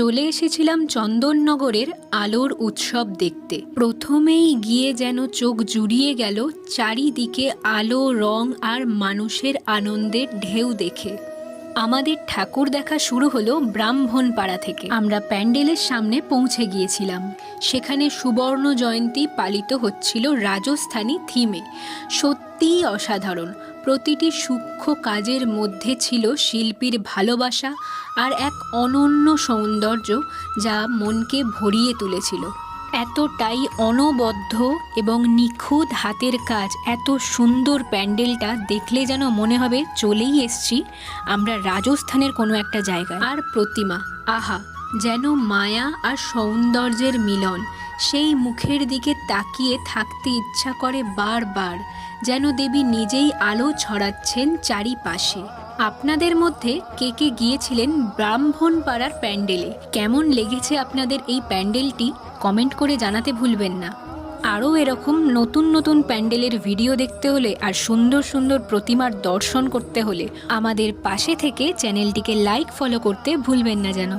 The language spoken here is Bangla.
চলে এসেছিলাম চন্দননগরের আলোর উৎসব দেখতে। প্রথমেই গিয়ে যেন চোখ জুড়িয়ে গেল চারিদিকে আলো, রং আর মানুষের আনন্দের ঢেউ দেখে। আমাদের ঠাকুর দেখা শুরু হলো ব্রাহ্মণপাড়া থেকে। আমরা প্যান্ডেলের সামনে পৌঁছে গিয়েছিলাম। সেখানে সুবর্ণ জয়ন্তী পালিত হচ্ছিল রাজস্থানী থিমে। সত্যিই অসাধারণ। প্রতিটি সূক্ষ্ম কাজের মধ্যে ছিল শিল্পীর ভালোবাসা আর এক অনন্য সৌন্দর্য যা মনকে ভরিয়ে তুলেছিল। এতটাই অনবদ্য এবং নিখুঁত হাতের কাজ, এত সুন্দর প্যান্ডেলটা দেখলে যেন মনে হবে চলেই এসছি আমরা রাজস্থানের কোনো একটা জায়গায়। আর প্রতিমা, আহা, যেন মায়া আর সৌন্দর্যের মিলন। সেই মুখের দিকে তাকিয়ে থাকতে ইচ্ছা করে বারবার, যেন দেবী নিজেই আলো ছড়াচ্ছেন চারিপাশে। আপনাদের মধ্যে কে কে গিয়েছিলেন ব্রাহ্মণপাড়ার প্যান্ডেলে? কেমন লেগেছে আপনাদের এই প্যান্ডেলটি? কমেন্ট করে জানাতে ভুলবেন না। আরও এরকম নতুন নতুন প্যান্ডেলের ভিডিও দেখতে হলে আর সুন্দর সুন্দর প্রতিমার দর্শন করতে হলে আমাদের পাশে থেকে চ্যানেলটিকে লাইক, ফলো করতে ভুলবেন না যেন।